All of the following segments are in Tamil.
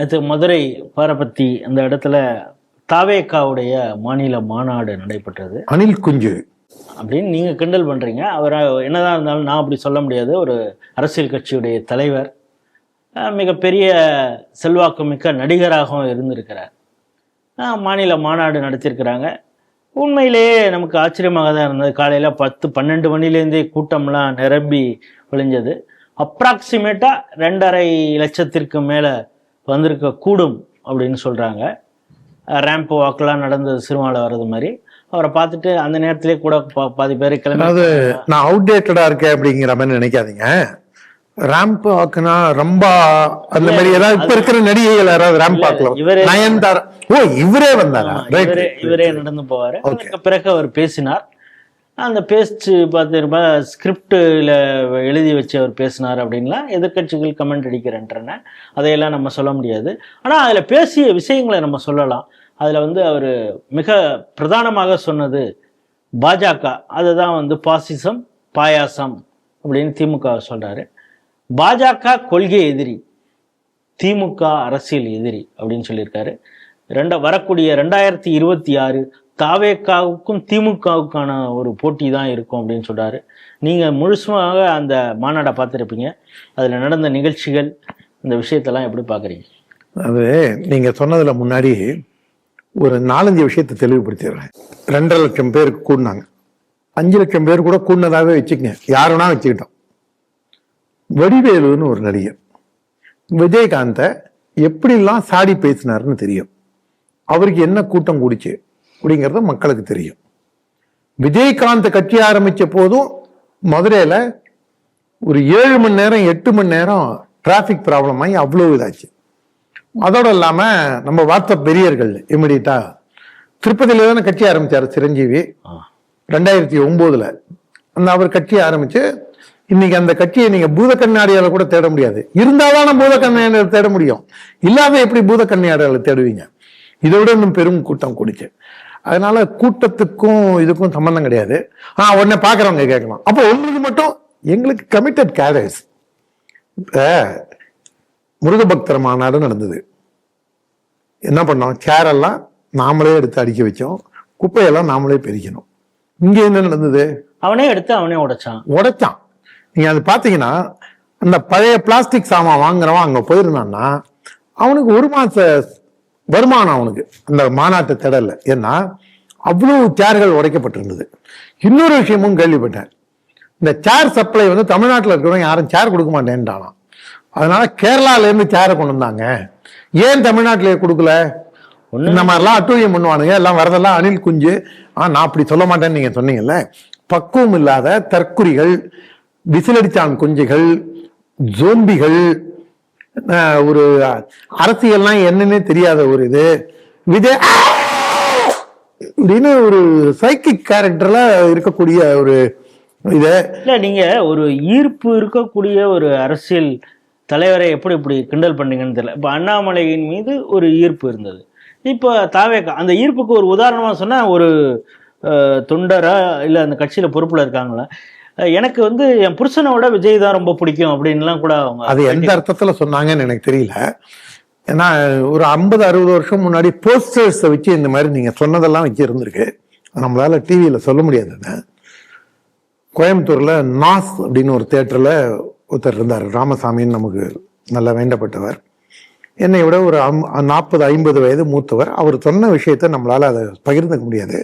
நேற்று மதுரை பாரபத்தி அந்த இடத்துல தாவேக்காவுடைய மாநில மாநாடு நடைபெற்றது. அனில் குஞ்சு. அப்படின்னு நீங்க கிண்டல் பண்றீங்க. அவர் என்னதான் இருந்தாலும் நான் அப்படி சொல்ல முடியாது. ஒரு அரசியல் கட்சியுடைய தலைவர் மிகப்பெரிய செல்வாக்குமிக்க நடிகராகவும் இருந்திருக்கிறார். மாநில மாநாடு நடத்தியிருக்கிறாங்க. உண்மையிலேயே நமக்கு ஆச்சரியமாக தான் இருந்தது. காலையில் பத்து பன்னெண்டு மணிலேருந்தே கூட்டம்லாம் நிரம்பி விழிஞ்சது அப்ராக்சிமேட்டாக ரெண்டரை லட்சத்திற்கு மேலே வந்திருக்க கூடும் அப்படின்னு சொல்கிறாங்க ரேம்ப் வாக்கெலாம் நடந்தது சிறுமாவில் வர்றது மாதிரி. அவரை பார்த்துட்டு அந்த நேரத்திலே கூட பாதி பேர் கிளம்பி அதாவது நான் அவுடேட்டடா இருக்கேன் அப்படிங்கிற மாதிரி நினைக்காதீங்க. ரேம்ப் வாக்குனா ரொம்ப அந்த மாதிரி ஏதாவது இப்ப இருக்கிற நடிகைகள் யாராவது ரேம்ப் இவரே- நயன்தாரா? ஓ இவரே வந்தாரா? இவரே நடந்து போவார். பிறகு அவர் பேசினார். அந்த பேஸ்ட்டு பார்த்துருப்பா ஸ்கிரிப்டில் எழுதி வச்சு அவர் பேசினார் அப்படின்லாம் எதிர்க்கட்சிகள் கமெண்ட் அடிக்கிறேன்றன அதையெல்லாம் நம்ம சொல்ல முடியாது. ஆனால் அதில் பேசிய விஷயங்களை நம்ம சொல்லலாம். அதில் வந்து அவர் மிக பிரதானமாக சொன்னது பாஜக அதுதான் வந்து பாசிசம் பாயாசம் அப்படின்னு திமுக சொல்கிறாரு பாஜக கொள்கை எதிரி திமுக அரசியல் எதிரி அப்படின்னு சொல்லியிருக்காரு. ரெண்ட வரக்கூடிய ரெண்டாயிரத்தி இருபத்தி ஆறு தாவேக்காவுக்கும் திமுகவுக்கான ஒரு போட்டி தான் இருக்கும் அப்படின்னு சொல்கிறாரு நீங்கள் முழுசுமாக அந்த மாநாடை பார்த்துருப்பீங்க. அதில் நடந்த நிகழ்ச்சிகள் இந்த விஷயத்தெல்லாம் எப்படி பார்க்குறீங்க? அது நீங்கள் சொன்னதில் முன்னாடி ஒரு நாலஞ்சு விஷயத்தை தெளிவுபடுத்திடுறேன். ரெண்டரை லட்சம் பேருக்கு கூடினாங்க. அஞ்சு லட்சம் பேர் கூட கூடினதாகவே வச்சுக்கங்க. யாருன்னா வச்சுக்கிட்டோம். வடிவேலுன்னு ஒரு நடிகர். விஜயகாந்தை எப்படிலாம் சாடி பேசினாருன்னு தெரியும். அவருக்கு என்ன கூட்டம் கூடிச்சு? அப்படிங்கிறது மக்களுக்கு தெரியும். விஜயகாந்த் கட்சி ஆரம்பிச்ச போதும் மதுரையில ஒரு ஏழு மணி நேரம் எட்டு மணி நேரம் டிராஃபிக் ப்ராப்ளம் ஆகி அவ்வளோ இதாச்சு. அதோட இல்லாம நம்ம வாட்ஸ்அப் பெரியர்கள் இமிடியட்டா திருப்பதியில தானே கட்சி ஆரம்பிச்சாரு சிரஞ்சீவி. ரெண்டாயிரத்தி ஒன்பதுல அந்த அவர் கட்சி ஆரம்பிச்சு இன்னைக்கு அந்த கட்சியை நீங்க பூத கண்ணாடியால கூட தேட முடியாது. இருந்தாதான் பூத கண்ணாடியால தேட முடியும். இல்லாத எப்படி பூத கண்ணாடியால தேடுவீங்க? இதை விட இன்னும் பெரும் கூட்டம் கூடிச்சு. அதனால கூட்டத்துக்கும் இதுக்கும் சம்பந்தம் கிடையாது. ஆ உடனே பாக்குறவங்க கேட்கலாம் அப்போ உங்களுக்கு மட்டும் எங்களுக்கு கமிட்டட் கேரஸ் முருக பக்தர் மாநாடு நடந்தது. என்ன பண்ணோம்? சேரெல்லாம் நாமளே எடுத்து அடிக்க வச்சோம். குப்பையெல்லாம் நாமளே பெருக்கணும் இங்க என்ன நடந்தது? அவனே எடுத்து அவனே உடைச்சான். உடைச்சான். நீங்க அது பாத்தீங்கன்னா அந்த பழைய பிளாஸ்டிக் சாமான் வாங்குறவன் அங்க போயிருந்தான்னா அவனுக்கு ஒரு மாச வருமானம் அவனுக்கு. அந்த மாநாட்டு திடல்ல. ஏன்னா அவ்வளவு சேர்கள் உடைக்கப்பட்டிருந்தது. இன்னொரு விஷயமும் கேள்விப்பட்டேன். இந்த சேர் சப்ளை வந்து தமிழ்நாட்டில் இருக்கிறவங்க யாரும் சேர் கொடுக்க மாட்டேன்ட்டானாம் அதனால கேரளால இருந்து சேரை கொண்டு வந்தாங்க. ஏன் தமிழ்நாட்டிலே கொடுக்கல? இந்த மாதிரிலாம் அட்டூழியம் பண்ணுவானுங்க. எல்லாம் வரதெல்லாம் அணில் குஞ்சு. ஆ நான் அப்படி சொல்ல மாட்டேன்னு நீங்க சொன்னீங்கல்ல. பக்குவம் இல்லாத தற்குறிகள் விசிலடிச்சான் குஞ்சுகள் ஜோம்பிகள் ஒரு அரசியல்லாம் என்னன்னே தெரியாத ஒரு இது. விஜய் இப்படின்னு ஒரு சைக்கிக் கேரக்டர்ல இருக்கக்கூடிய ஒரு இது. இல்ல நீங்க ஒரு ஈர்ப்பு இருக்கக்கூடிய ஒரு அரசியல் தலைவரை எப்படி இப்படி கிண்டல் பண்ணீங்கன்னு தெரியல. இப்ப அண்ணாமலையின் மீது ஒரு ஈர்ப்பு இருந்தது. இப்போ தாவேக்கா அந்த ஈர்ப்புக்கு ஒரு உதாரணமா சொன்னா ஒரு தொண்டரா இல்ல அந்த கட்சியில பொறுப்புல இருக்காங்களா? எனக்கு வந்து என் புருஷனோட விஜய் தான் ரொம்ப பிடிக்கும் அப்படின்லாம் கூட அவங்க அது எந்த அர்த்தத்துல சொன்னாங்கன்னு எனக்கு தெரியல. ஏன்னா ஒரு ஐம்பது அறுபது வருஷம் முன்னாடி போஸ்டர்ஸை வச்சு இந்த மாதிரி நீங்க சொன்னதெல்லாம் வச்சு இருந்திருக்கு. நம்மளால டிவியில சொல்ல முடியாது. கோயம்புத்தூர்ல நாஸ் அப்படின்னு ஒரு தேட்டர்ல ஒருத்தர் இருந்தார். ராமசாமின்னு நமக்கு நல்லா வேண்டப்பட்டவர். என்னை விட ஒரு நாற்பது ஐம்பது வயது மூத்தவர். அவர் சொன்ன விஷயத்த நம்மளால அதை பகிர்ந்துக்க முடியாது.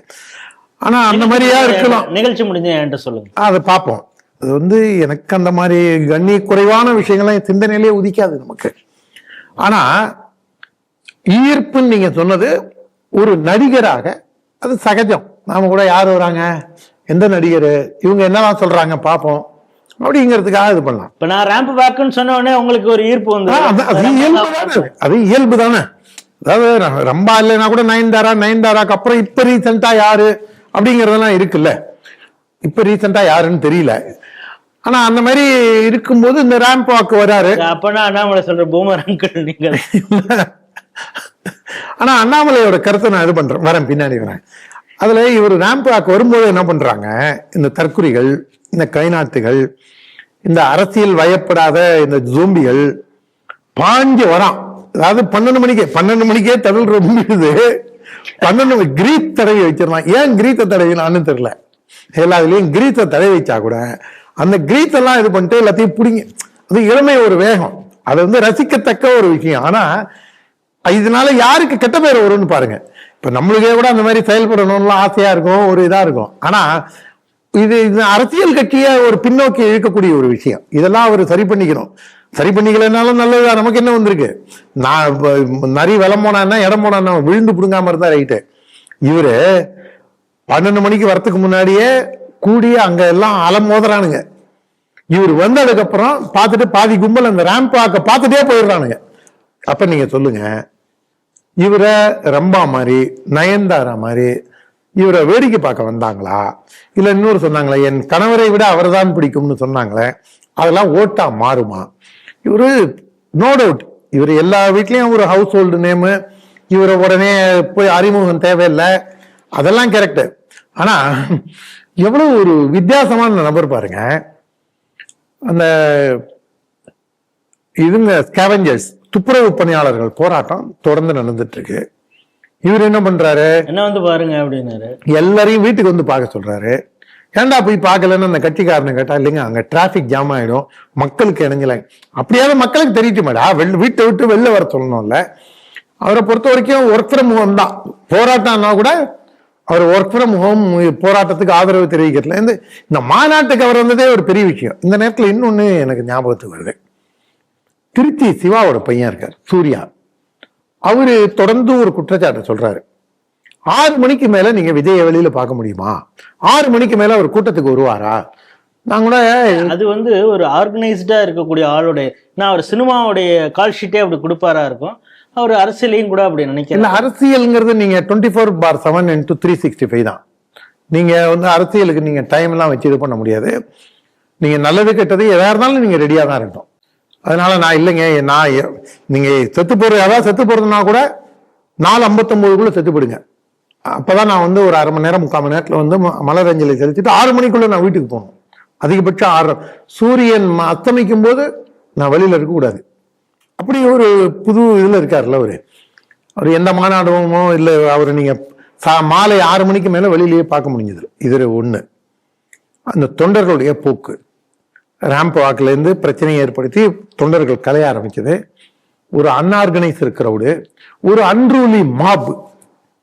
ஆனா அந்த மாதிரியா இருக்கலாம். நிகழ்ச்சி முடிஞ்ச என்கிட்ட சொல்லுங்க. அதை பார்ப்போம். அது வந்து எனக்கு அந்த மாதிரி கண்ணி குறைவான விஷயங்கள்லாம் என் சிந்தனையிலே உதிக்காது நமக்கு. ஆனா ஈர்ப்புன்னு நீங்க சொன்னது ஒரு நடிகராக அது சகஜம். நாம கூட யார் வராங்க? எந்த நடிகர்? இவங்க என்னதான் சொல்றாங்க பார்ப்போம். அப்படிங்கிறதுக்காக இது பண்ணலாம். இப்ப நான் ரேம்ப் பேக்குன்னு சொன்ன உடனே உங்களுக்கு ஒரு ஈர்ப்பு வந்து அது- இயல்பு தானே. அது இயல்பு தானே. அதாவது ரொம்ப இல்லைன்னா கூட நயன்தாரா நயன்தாராக்கு அப்புறம் இப்ப ரீசெண்டா யாரு? அப்படிங்கறதெல்லாம் இருக்குல்ல. இப்ப ரீசெண்டா யாருன்னு தெரியல. ஆனா அந்த மாதிரி இருக்கும்போது இந்த ரேம்ப் வாக்கு வராரு. அப்பனா அண்ணாமலை சொல்ற பூமர் அங்கிள் நீங்க. ஆனா அண்ணாமலையோட கருத்தை நான் இது பண்றேன். வரேன் பின்னாடி வரேன். அதுல இவர் ரேம்ப் வாக்கு வரும்போது என்ன பண்றாங்க? இந்த தற்குறிகள் இந்த கைநாட்டுகள் இந்த அரசியல் வயப்படாத இந்த ஜோம்பிகள் பாஞ்சு வரான். அதாவது பன்னெண்டு மணிக்கே பன்னெண்டு மணிக்கே தமிழ் ரொம்பிடுது பன்னெண்டு கிரீத் தடவி வச்சிடலாம். ஏன் கிரீத்த தடவினான்னு தெரியல. எல்லா இதுலயும் கிரீத்தை தடவி வச்சா கூட அந்த கிரீத்தெல்லாம் இது பண்ணிட்டு எல்லாத்தையும் பிடிங்க அது இளமை ஒரு வேகம். அது வந்து ரசிக்கத்தக்க ஒரு விஷயம். ஆனா இதனால யாருக்கு கெட்ட பேர் வரும்னு பாருங்க. இப்ப நம்மளுக்கே கூட அந்த மாதிரி செயல்படணும்லாம் ஆசையா இருக்கும் ஒரு இதா இருக்கும். ஆனா இது இது அரசியல் கட்சியை ஒரு பின்னோக்கி இழுக்கக்கூடிய ஒரு விஷயம். இதெல்லாம் அவர் சரி பண்ணிக்கணும். சரி பண்ணிக்கலனாலும் நல்லதுதான். நமக்கு என்ன வந்திருக்கு? நான் இப்போ நிறைய விலம் போனான்னா இடம் போனான்னா விழுந்து பிடுங்காம இருந்தா ரைட்டு இவரு பன்னெண்டு மணிக்கு வரத்துக்கு முன்னாடியே கூடி அங்க எல்லாம் அலம் மோதுறானுங்க. இவர் வந்ததுக்கு அப்புறம் பார்த்துட்டு பாதி கும்பல் அந்த ரேம்ப் வாக்க பார்த்துட்டே போயிடுறானுங்க. அப்ப நீங்க சொல்லுங்க. இவரை ரம்பா மாதிரி நயன்தாரா மாதிரி இவரை வேடிக்கை பார்க்க வந்தாங்களா? இல்லை இன்னொரு சொன்னாங்களே என் கணவரை விட அவர்தான் பிடிக்கும்னு சொன்னாங்களே அதெல்லாம் ஓட்டா மாறுமா? இவரு நோ டவுட் இவர் எல்லா வீட்லயும் ஒரு ஹவுஸ் ஹோல்டு நேமு இவரை உடனே போய் அறிமுகம் தேவையில்லை. அதெல்லாம் கரெக்ட் ஆனா எவ்வளவு ஒரு வித்தியாசமான நபர் பாருங்க. அந்த இதுங்க ஸ்கேவஞ்சர்ஸ் துப்புரவு பணியாளர்கள் போராட்டம் தொடர்ந்து நடந்துட்டு இருக்கு இவர் என்ன பண்றாரு? என்ன வந்து பாருங்க அப்படின்னாரு. எல்லாரையும் வீட்டுக்கு வந்து பார்க்க சொல்றாரு. ஏன்டா போய் பார்க்கலன்னு அந்த கட்சிக்காரனை கேட்டா இல்லைங்க அங்க டிராபிக் ஜாம் ஆயிடும். மக்களுக்கு இணைஞ்சலை அப்படியாவது மக்களுக்கு தெரியட்டுமேடா வெளில வீட்டை விட்டு வெளில வர சொல்லணும்ல. அவரை பொறுத்த வரைக்கும் ஒர்க் ஃப்ரம் ஹோம் தான். போராட்டம்னா கூட அவர் ஒர்க் ஃப்ரம் ஹோம் போராட்டத்துக்கு ஆதரவு தெரிவிக்கிறதுல இந்த இந்த மாநாட்டுக்கு அவர் வந்ததே ஒரு பெரிய விஷயம். இந்த நேரத்தில் இன்னொன்று எனக்கு ஞாபகத்துக்கு வருது. திருச்சி சிவாவோட பையன் இருக்கார் சூர்யா. அவரு தொடர்ந்து ஒரு குற்றச்சாட்டை சொல்றாரு. ஆறு மணிக்கு மேல நீங்க விஜய வெளியில பார்க்க முடியுமா? ஆறு மணிக்கு மேல அவர் கூட்டத்துக்கு வருவாரா? நான் கூட அது வந்து ஒரு ஆர்கனைஸ்டா இருக்கக்கூடிய ஆளுடைய நான் அவர் சினிமாவுடைய கால் ஷீட்டே அப்படி கொடுப்பாரா இருக்கும். அவர் அரசியலையும் கூட அப்படி நினைக்கிறேன் அரசியல்ங்கிறது நீங்க twenty four four seven into three sixty five தான். நீங்க வந்து அரசியலுக்கு நீங்க டைம் எல்லாம் வச்சு இது பண்ண முடியாது. நீங்க நல்லது கெட்டது எதா இருந்தாலும் நீங்க ரெடியா தான் இருக்கணும். அதனால நான் இல்லைங்க நான் நீங்க செத்து போறது அதாவது செத்து போறதுனா கூட நாலு ஐம்பத்தொன்பதுக்குள்ள செத்து போடுங்க அப்போதான் நான் வந்து ஒரு அரை மணி நேரம் முக்கால் மணி நேரத்தில் வந்து ம- மலர் அஞ்சலி செலுத்திட்டு ஆறு மணிக்குள்ள நான் வீட்டுக்கு போகணும். அதிகபட்சம் ஆறு சூரியன் ம- அஸ்தமிக்கும் போது நான் வெளியில் இருக்கக்கூடாது அப்படி ஒரு புது இதில் இருக்கார்ல அவர். அவர் எந்த மாநாடமோ இல்லை அவர் நீங்கள் சா- மாலை ஆறு மணிக்கு மேலே வெளியிலேயே பார்க்க முடிஞ்சது. இது ஒன்று அந்த தொண்டர்களுடைய போக்கு. ரேம்ப் வாக்குலேருந்து பிரச்சனையை ஏற்படுத்தி தொண்டர்கள் கலைய ஆரம்பிச்சது. ஒரு அன்ஆர்கனைசர் இருக்கிறவுடு ஒரு அன்ரூலி மாப்.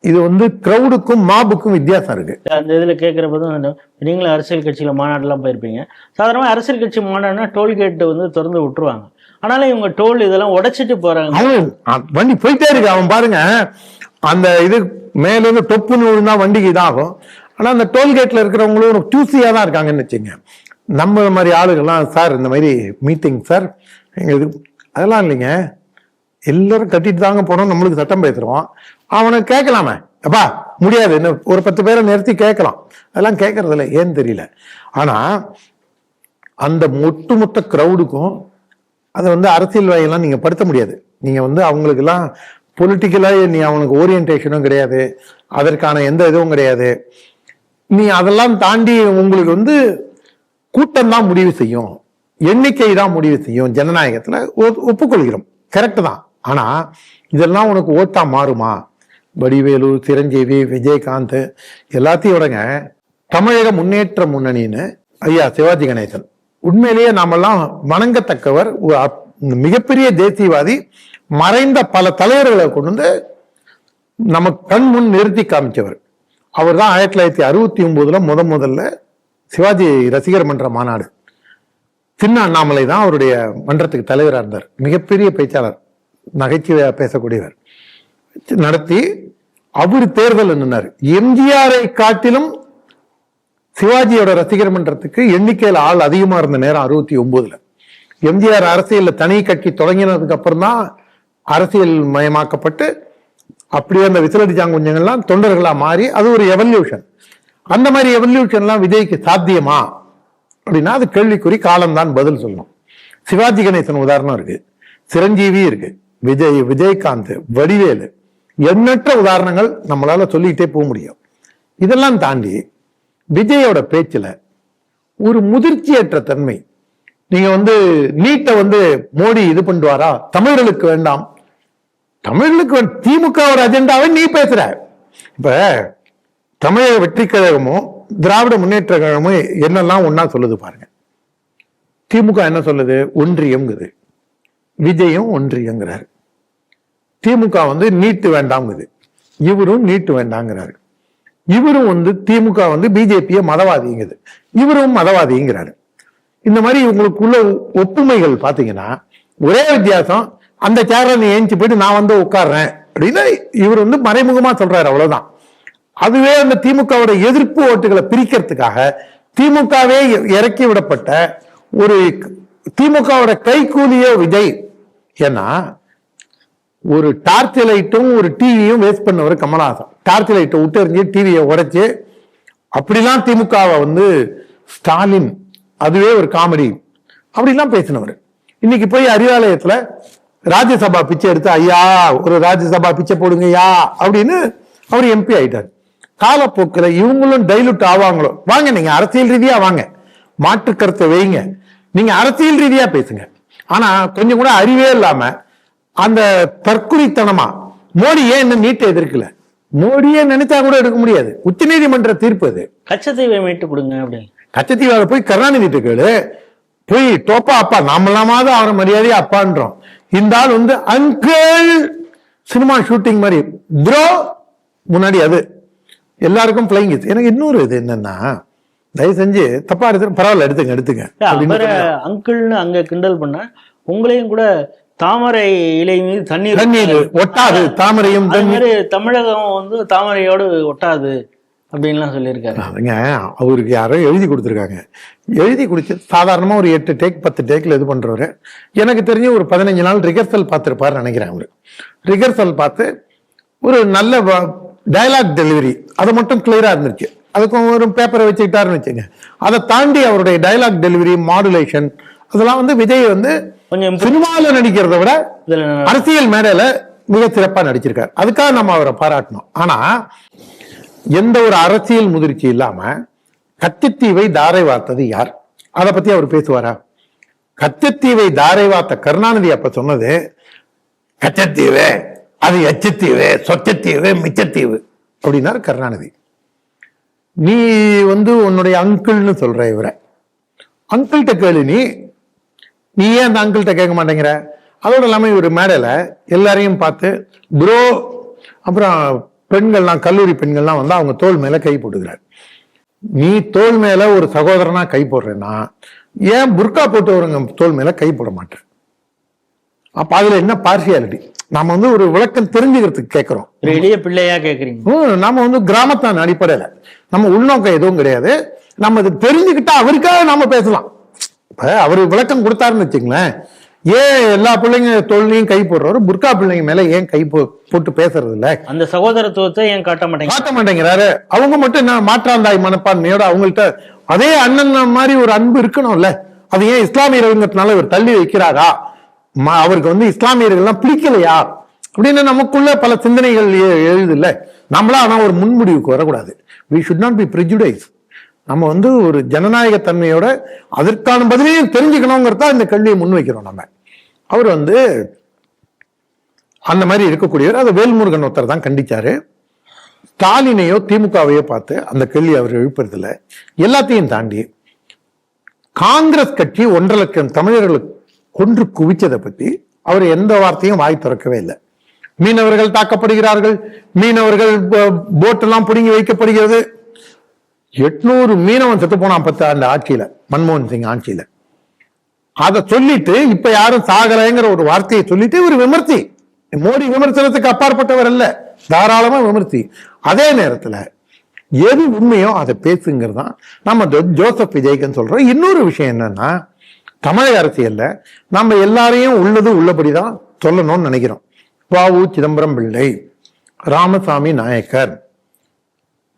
இது வந்து கிரவுடுக்கும் மாபுக்கும் வித்தியாசம் இருக்கு. அந்த இதுல கேட்கிற போதும் அந்த- நீங்களும் அரசியல் கட்சியில மாநாடுலாம் போயிருப்பீங்க. சாதாரணமா அரசியல் கட்சி மாநாடுனா டோல்கேட் வந்து திறந்து விட்டுருவாங்க. ஆனாலும் இவங்க டோல் இதெல்லாம் உடைச்சிட்டு போறாங்க. வண்டி போயிட்டே இருக்கு. அவன் பாருங்க அந்த இது மேல இருந்து டொப்புன்னு விழுந்தா வண்டிக்கு இதாகும். ஆனா அந்த டோல்கேட்ல இருக்கிறவங்களும் டூசியா தான் இருக்காங்கன்னு வச்சுங்க. நம்ம மாதிரி ஆளுங்கெல்லாம் சார் இந்த மாதிரி மீட்டிங் சார் எங்க இது அதெல்லாம் இல்லைங்க. எல்லாரும் கட்டிட்டு தாங்க போனோம் நம்மளுக்கு சட்டம் பேசுறோம் அவனை கேட்கலாமே. அப்பா முடியாது. என்ன ஒரு பத்து பேரை நிறுத்தி கேட்கலாம். அதெல்லாம் கேட்கறது இல்லை. ஏன்னு தெரியல. ஆனா அந்த ஒட்டுமொத்த க்ரௌடுக்கும் அதை வந்து அரசியல் வாயெல்லாம் நீங்க படுத்த முடியாது. நீங்க வந்து அவங்களுக்கெல்லாம் பொலிட்டிக்கலாக நீ அவனுக்கு ஓரியன்டேஷனும் கிடையாது. அதற்கான எந்த இதுவும் கிடையாது. நீ அதெல்லாம் தாண்டி உங்களுக்கு வந்து கூட்டம் தான் முடிவு செய்யும். எண்ணிக்கை தான் முடிவு செய்யும். ஜனநாயகத்தில் ஒப்புக்கொள்கிறோம். கரெக்ட் தான். ஆனால் இதெல்லாம் உனக்கு ஓட்டா மாறுமா? வடிவேலு சிரஞ்சீவி விஜயகாந்த் எல்லாத்தையும் விடங்க தமிழக முன்னேற்ற முன்னணின்னு ஐயா சிவாஜி கணேசன். உண்மையிலேயே நாமெல்லாம் வணங்கத்தக்கவர் மிகப்பெரிய தேசியவாதி மறைந்த பல தலைவர்களை கொண்டு வந்து நம்ம கண் முன் நிறுத்தி காமிச்சவர். அவர் தான் ஆயிரத்தி தொள்ளாயிரத்தி அறுபத்தி ஒன்பதுல முத முதல்ல சிவாஜி ரசிகர் மன்ற மாநாடு. சின்ன அண்ணாமலை தான் அவருடைய மன்றத்துக்கு தலைவராக இருந்தார். மிகப்பெரிய பேச்சாளர். நகைச்சுவையா பேசக்கூடியவர். நடத்தி அவர் தேர்தல் நின்னார். எம்ஜிஆரை காட்டிலும் சிவாஜியோட ரசிகர் மன்றத்துக்கு எண்ணிக்கையில் ஆள் அதிகமா இருந்த நேரம் அறுபத்தி ஒன்பதுல. எம்ஜிஆர் அரசியலில் தனி கட்சி தொடங்கினதுக்கு அப்புறம் தான் அரசியல் மயமாக்கப்பட்டு அப்படியே அந்த விசிலடிச்சாங்க குஞ்சங்கள்லாம் தொண்டர்களா மாறி அது ஒரு எவல்யூஷன் அந்த மாதிரி எவல்யூஷன்லாம் விஜய்க்கு சாத்தியமா? அப்படின்னா அது கேள்விக்குறி காலம்தான் பதில் சொல்லணும். சிவாஜி கணேசன் உதாரணம் இருக்கு. சிரஞ்சீவி இருக்கு. விஜய் விஜயகாந்த் வடிவேலு எண்ணற்ற உதாரணங்கள் நம்மளால சொல்லிக்கிட்டே போக முடியும். இதெல்லாம் தாண்டி விஜயோட பேச்சில் ஒரு முதிர்ச்சியற்ற தன்மை. நீங்க வந்து நீட்டை வந்து மோடி இது பண்ணுவாரா? தமிழர்களுக்கு வேண்டாம். தமிழுக்கு திமுக ஒரு அஜெண்டாவை நீ பேசுற. இப்ப தமிழக வெற்றி கழகமும் திராவிட முன்னேற்ற கழகமும் என்னெல்லாம் ஒன்னா சொல்லுது பாருங்க. திமுக என்ன சொல்லுது? ஒன்றியம்ங்குது. விஜயும் ஒன்றியங்கிறாரு. திமுக வந்து நீட்டு வேண்டாங்குது இவரும் நீட்டு வேண்டாங்கிறாரு. இவரும் வந்து திமுக வந்து பிஜேபிய மதவாதிங்குது இவரும் மதவாதிங்கிறாரு. இந்த மாதிரி இவங்களுக்குள்ள ஒப்புமைகள் பாத்தீங்கன்னா ஒரே வித்தியாசம் அந்த சேர்ல நீ ஏஞ்சி போயிட்டு நான் வந்து உட்கார்றேன் அப்படின்னு இவர் வந்து மறைமுகமா சொல்றாரு அவ்வளவுதான். அதுவே அந்த திமுகவோட எதிர்ப்பு ஓட்டுகளை பிரிக்கிறதுக்காக திமுகவே இறக்கி விடப்பட்ட ஒரு திமுகவோட கைக்கூலியோ விஜய். ஏன்னா ஒரு டார்ச் லைட்டும் ஒரு டிவியும் வேஸ்ட் பண்ணவர் கமலஹாசன். டார்ச் லைட்டை விட்டு எறிஞ்சு டிவியை உடைச்சு அப்படிலாம் திமுகவை வந்து ஸ்டாலின் அதுவே ஒரு காமெடி அப்படிலாம் பேசினவர். இன்னைக்கு போய் அறிவாலயத்துல ராஜ்யசபா பிச்சை எடுத்து ஐயா ஒரு ராஜ்யசபா பிச்சை போடுங்க ஐயா அப்படின்னு அவர் எம்பி ஆயிட்டார். காலப்போக்கில் இவங்களும் டைலூட் ஆவாங்களோ? வாங்க நீங்க அரசியல் ரீதியா வாங்க. மாற்று கருத்தை வைங்க. நீங்க அரசியல் ரீதியா பேசுங்க. ஆனா கொஞ்சம் கூட அறிவே இல்லாம அந்த தற்குறித்தனமா மோடி ஏன் இன்னும் நீட்டை எதிர்க்கல? மோடியே நினைச்சா கூட எடுக்க முடியாது. உச்சநீதிமன்ற தீர்ப்பு அது. கச்சத்தீவை மீட்டு கொடுங்க அப்படின்னு. கச்சத்தீவால போய் கருணாநிதி கேளு. போய் டோப்பா அப்பா நாமெல்லாமாவது அவரை மரியாதையா அப்பான்றோம். இந்த ஆள் வந்து அங்கிள் சினிமா ஷூட்டிங் மாதிரி. ப்ரோ முன்னாடி அது. எல்லாருக்கும் பிளைங் எனக்கு இன்னொரு இது என்னன்னா தயவு செஞ்சு தப்பா எடுத்து பரவாயில்ல எடுத்துங்க எடுத்துங்க. அங்கிள்னு அங்க கிண்டல் பண்ண உங்களையும் கூட தாமரை இலை மீது தண்ணீர் தண்ணீர் ஒட்டாது தாமரையும் மாதிரி தமிழகம் வந்து தாமரையோடு ஒட்டாது அப்படின்லாம் சொல்லியிருக்காரு. அதுங்க அவருக்கு யாரோ எழுதி கொடுத்துருக்காங்க. எழுதி கொடுத்து சாதாரணமா ஒரு எட்டு டேக் பத்து டேக்ல இது பண்றவரு. எனக்கு தெரிஞ்சு ஒரு பதினஞ்சு நாள் ரிகர்சல் பார்த்துருப்பாரு நினைக்கிறேன் அவரு. ரிகர்சல் பார்த்து ஒரு நல்ல டயலாக் டெலிவரி அது மட்டும் கிளியரா இருந்துச்சு. அதுக்கும் ஒரு பேப்பரை வச்சுக்கிட்டாருன்னு வச்சுங்க அதை தாண்டி அவருடைய டயலாக் டெலிவரி மாடுலேஷன் அதெல்லாம் வந்து விஜய் வந்து கொஞ்சம் சினிமால நடிக்கிறத விட அரசியல் மேடையில மிக சிறப்பா நடிச்சிருக்காரு. அதுக்காக நம்ம அவரை பாராட்டணும். ஆனா எந்த ஒரு அரசியல் முதிர்ச்சி இல்லாம கத்தித்தீவை தாரை வார்த்தது யார்? அதை பத்தி அவர் பேசுவாரா? கச்சத்தீவை தாரை வார்த்த கருணாநிதி அப்ப சொன்னது கச்சத்தீவு அது எச்சத்தீவு சொச்சத்தீவு மிச்சத்தீவு அப்படின்னாரு கருணாநிதி. நீ வந்து உன்னுடைய அங்கிள்னு சொல்ற இவரை. அங்கிள்கிட்ட கேளு நீ நீ ஏன் அந்த அங்கிள்கிட்ட கேட்க மாட்டேங்கிற? அதோட இல்லாம இவர் மேடையில எல்லாரையும் பார்த்து ப்ரோ! அப்புறம் பெண்கள்லாம் கல்லூரி பெண்கள்லாம் வந்து அவங்க தோள் மேல கை போட்டுக்கிறார். நீ தோள் மேல ஒரு சகோதரனா கை போடுறேன்னா ஏன் புர்கா போட்டவருங்க தோள் மேல கை போட மாட்டேன்? அப்ப அதுல என்ன பார்சியாலிட்டி நாம வந்து ஒரு விளக்கம் தெரிஞ்சுக்கிறதுக்கு கேட்கிறோம் ஒரு எளிய பிள்ளையா கேக்குறீங்க. ஹம், நாம வந்து கிராமத்தான் அடிப்படையில. நம்ம உள்நோக்கம் எதுவும் கிடையாது. நம்ம இது தெரிஞ்சுக்கிட்டா அவருக்காக நாம பேசலாம். இப்ப அவர் விளக்கம் கொடுத்தாருன்னு வச்சுங்களேன் ஏன் எல்லா பிள்ளைங்க தொழிலையும் கை போடுறவரு புர்கா பிள்ளைங்க மேல ஏன் கை போட்டு பேசுறது இல்ல? அந்த சகோதரத்துவத்தை ஏன் காட்ட மாட்டேங்க? காட்ட மாட்டேங்கிறாரு. அவங்க மட்டும் என்ன மாற்றாந்தாய் மனப்பான்மையோட அவங்கள்ட்ட அதே அண்ணன் மாதிரி ஒரு அன்பு இருக்கணும்ல? அது ஏன் இஸ்லாமியர்கள்ங்கிறதுனால இவர் தள்ளி வைக்கிறாரா? அவருக்கு வந்து இஸ்லாமியர்கள்லாம் பிடிக்கலையா? அப்படின்னு நமக்குள்ள பல சிந்தனைகள் எழுதுல்ல நம்மளா ஆனா ஒரு முன்முடிவுக்கு வரக்கூடாது. We should not be prejudice நம்ம வந்து ஒரு ஜனநாயக தன்மையோட அதற்கான பதிலையும் தெரிஞ்சுக்கணுங்கிறதா இந்த கேள்வியை முன்வைக்கிறோம் நம்ம. அவர் வந்து அந்த மாதிரி இருக்கக்கூடியவர். அதை வேல்முருகன் ஒருத்தர் தான் கண்டிச்சாரு. ஸ்டாலினையோ திமுகவையோ பார்த்து அந்த கேள்வி அவர் எழுப்புறதுல எல்லாத்தையும் தாண்டி காங்கிரஸ் கட்சி ஒன்றரை லட்சம் தமிழர்களுக்கு கொன்று குவிச்சதை பத்தி அவர் எந்த வார்த்தையும் வாய் திறக்கவே இல்லை. மீனவர்கள் தாக்கப்படுகிறார்கள். மீனவர்கள் போட்டெல்லாம் பிடுங்கி வைக்கப்படுகிறது. எட்நூறு மீனவன் செத்து போனான் பத்து ஆண்டு ஆட்சியில மன்மோகன் சிங் ஆட்சியில. அதை சொல்லிட்டு இப்ப யாரும் சாகலைங்கிற ஒரு வார்த்தையை சொல்லிட்டு இவர் விமர்த்தி. மோடி விமர்சனத்துக்கு அப்பாற்பட்டவர் அல்ல தாராளமா விமர்த்தி. அதே நேரத்துல எது உண்மையோ அதை பேசுங்கிறது தான் நம்ம ஜோசப் விஜய்கன் சொல்றோம் இன்னொரு விஷயம் என்னன்னா தமிழக அரசியல்ல நம்ம எல்லாரையும் உள்ளது உள்ளபடிதான் சொல்லணும்னு நினைக்கிறோம். வாவு சிதம்பரம் பிள்ளை ராமசாமி நாயக்கர்.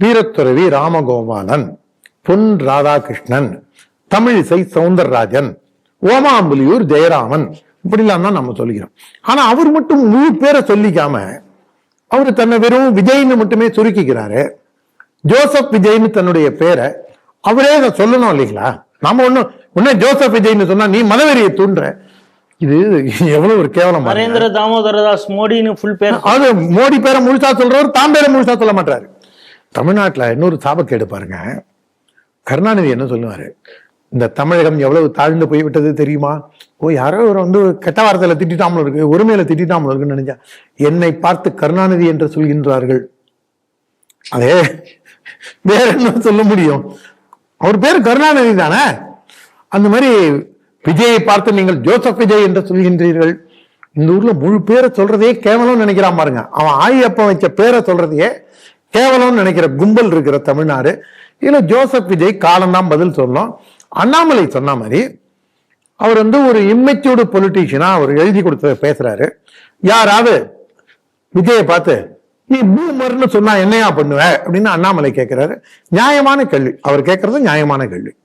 வீரத்துறவி ராமகோபாலன் பொன் ராதாகிருஷ்ணன் தமிழிசை சவுந்தரராஜன் ஓமாம்புலியூர் ஜெயராமன் இப்படிலாம் தான் நம்ம சொல்லிக்கிறோம். ஆனா அவர் மட்டும் முழு பேரை சொல்லிக்காம அவர் தன்னை வெறும் விஜய்னு மட்டுமே சுருக்கிக்கிறாரு. ஜோசப் விஜய்னு தன்னுடைய பேரை அவரே அதை சொல்லணும் இல்லைங்களா? நாம ஒண்ணும் உடனே ஜோசப் விஜய்னு சொன்னா நீ மதவெறியை தூண்டுற. இது எவ்வளவு ஒரு கேவலம். நரேந்திர தாமோதரதாஸ் மோடின்னு ஃபுல் பேர் அது மோடி பேரை முழுசா சொல்றவர் தாம் பேரை முழுசா சொல்ல மாட்டாரு. தமிழ்நாட்டில் இன்னொரு சாபக்கேடு பாருங்க. கருணாநிதி என்ன சொல்லுவார்? இந்த தமிழகம் எவ்வளவு தாழ்ந்து போய் விட்டது தெரியுமா? ஓ யாரோ ஒரு வந்து கெட்ட வார்த்தையில் திட்டாமல் இருக்கு ஒருமையில திட்டாமல் இருக்குன்னு நினைச்சா என்னை பார்த்து கருணாநிதி என்று சொல்கின்றார்கள். அதே வேற என்ன சொல்ல முடியும்? அவர் பேர் கருணாநிதி தானே? அந்த மாதிரி விஜயை பார்த்து நீங்கள் ஜோசப் விஜய் என்று சொல்கின்றீர்கள். இந்த ஊர்ல முழு பேரை சொல்றதையே கேவலம் நினைக்கிறான் பாருங்க. அவன் ஆயப்பன் வச்ச பேரை சொல்றதையே கேவலம்னு நினைக்கிற கும்பல் இருக்கிற தமிழ்நாடு. இதுல ஜோசப் விஜய் காலம்தான் பதில் சொல்லணும். அண்ணாமலை சொன்ன மாதிரி அவர் வந்து ஒரு இம்மெச்சூர்டு பொலிட்டீஷியனா அவர் எழுதி கொடுத்த பேசுறாரு. யாராவது விஜயை பார்த்து நீ பூமர்னு சொன்னா என்னையா பண்ணுவ? அப்படின்னு அண்ணாமலை கேட்கிறாரு நியாயமான கேள்வி. அவர் கேட்கறது நியாயமான கேள்வி.